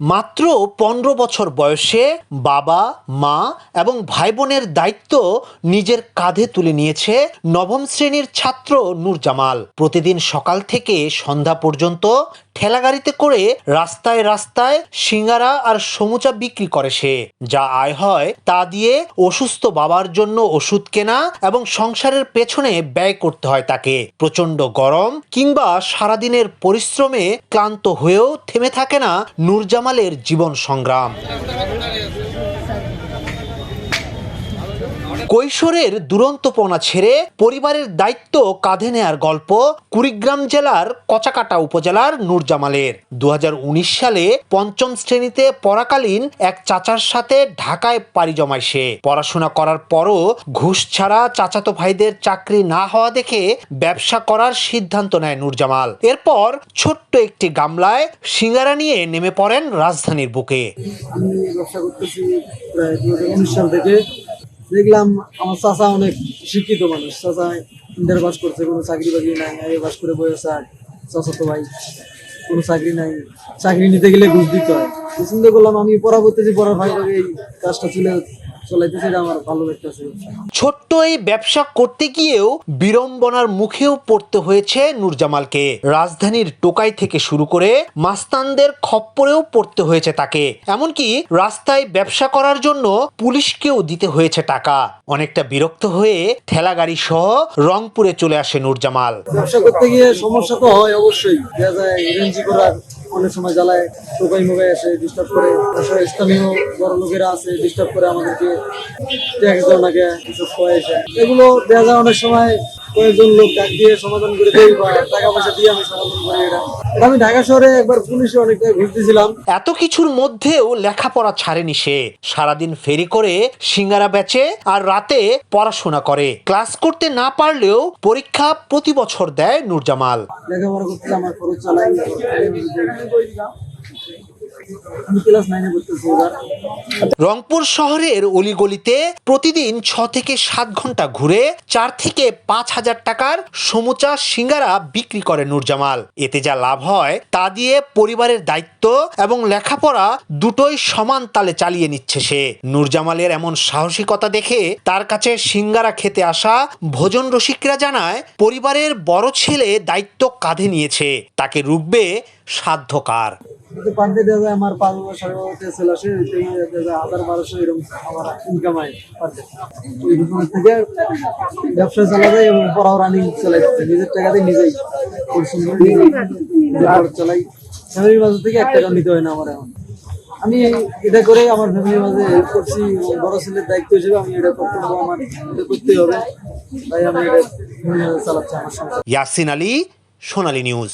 মাত্র পনেরো বছর বয়সে বাবা, মা এবং ভাই বোনের দায়িত্ব নিজের কাঁধে তুলে নিয়েছে নবম শ্রেণির ছাত্র নূর জামাল প্রতিদিন সকাল থেকে সন্ধ্যা পর্যন্ত ঠেলাগাড়িতে করে রাস্তায় রাস্তায় সিঙ্গারা আর সমুচা বিক্রি করে সে। যা আয় হয়, তা দিয়ে অসুস্থ বাবার জন্য ওষুধ কেনা এবং সংসারের পেছনে ব্যয় করতে হয় তাকে। প্রচণ্ড গরম কিংবা সারাদিনের পরিশ্রমে ক্লান্ত হয়েও থেমে থাকে না নূরজামালের জীবন সংগ্রাম। কৈশোরের দুরন্তপনা ছেড়ে পরিবারের দায়িত্ব কাঁধে নেয়ার গল্প কুড়িগ্রাম জেলার কচাকাটা উপজেলার নূরজামালের। দু হাজার উনিশ সালে পঞ্চম শ্রেণীতে পড়াকালীন এক চাচার সাথে ঢাকায় পাড়ি জমায় সে। পড়াশোনা করার পরও ঘুষ ছাড়া চাচাতো ভাইদের চাকরি না হওয়া দেখে ব্যবসা করার সিদ্ধান্ত নেয় নূরজামাল। এরপর ছোট্ট একটি গামলায় সিঙ্গারা নিয়ে নেমে পড়েন রাজধানীর বুকে। আমি ব্যবসা করতেছি প্রায় সাল থেকে। দেখলাম আমার চাচা অনেক শিক্ষিত মানুষ। চাচা ইন্টার পাস করছে, কোনো চাকরি বাকরি নাই আগে পাস করে বসে আর চাচা তো ভাই, কোনো চাকরি নাই। চাকরি নিতে গেলে ঘুষ দিতে হয়। চিন্তা করলাম আমি করতেছি পড়ার ভাই এই কাজটা চলে চলাইতেছি এটা আমার ভালো লাগতেছে। ছোট্ট এই ব্যবসা করতে গিয়েও বিড়ম্বনার মুখেও পড়তে হয়েছে নূরজামালকে। রাজধানীর টোকাই থেকে শুরু করে মাস্তানদের খপ্পরেও পড়তে হয়েছে তাকে। এমনকি রাস্তায় ব্যবসা করার জন্য পুলিশকেও দিতে হয়েছে টাকা। অনেকটা বিরক্ত হয়ে ঠেলাগাড়ি সহ রংপুরে চলে আসে নূরজামাল। ব্যবসা করতে গিয়ে সমস্যা তো হয় অবশ্যই। দেখা যায় করার অনেক সময় জ্বালায় টোকাই মোকাই আসে ডিস্টার্ব করে। তাছাড়া স্থানীয় বড় লোকেরা আছে ডিস্টার্ব করে আমাদেরকে ট্যাক্স দেওয়া নাকি এসব এগুলো দেখা যায় অনেক সময় কয়েকজন লোক দিয়ে সমাধান করে দেই বা টাকা পয়সা দিয়ে আমি সমাধান করি এটা। এটা আমি ঢাকা শহরে একবার পুলিশে অনেকটা ঘুরতেছিলাম এত কিছুর মধ্যেও লেখাপড়া ছাড়েনি সে। সারাদিন ফেরি করে সিঙ্গারা বেচে আর রাতে পড়াশোনা করে। ক্লাস করতে না পারলেও পরীক্ষা প্রতি বছর দেয় নূরজামাল। লেখাপড়া করতে আমার খরচ চালাই রংপুর শহরের অলিগলিতে প্রতিদিন ছ থেকে সাত ঘণ্টা ঘুরে চার থেকে পাঁচ হাজার টাকার সমুচা সিঙ্গারা বিক্রি করে নূরজামাল। এতে যা লাভ হয় তা দিয়ে পরিবারের দায়িত্ব এবং লেখাপড়া দুটোই সমান তালে চালিয়ে নিচ্ছে সে। নূরজামালের এমন সাহসিকতা দেখে তার কাছে সিঙ্গারা খেতে আসা ভোজন রসিকরা জানায়, পরিবারের বড় ছেলে দায়িত্ব কাঁধে নিয়েছে। তাকে রুখবে সাধ্যকার। কিন্তু পার ডে যায় আমার পাঁচ বারো আসে হাজার বারোশো এরকম আমার ইনকাম হয় থেকে ব্যবসা চালা যায় এবং পড়াও রানিং যাচ্ছে নিজের টাকাতে নিজেই পরিশ্রম করে নিজের চালাই। ফ্যামিলির মাঝে থেকে এক টাকা নিতে হয় না আমার এখন। আমি এটা করে আমার ফ্যামিলির মাঝে হেল্প করছি বড় ছেলের দায়িত্ব হিসেবে আমি এটা করতে হবে আমার এটা করতেই হবে। তাই আমি এটা চালাচ্ছি আমার ইয়াসিন আলী সোনালী নিউজ।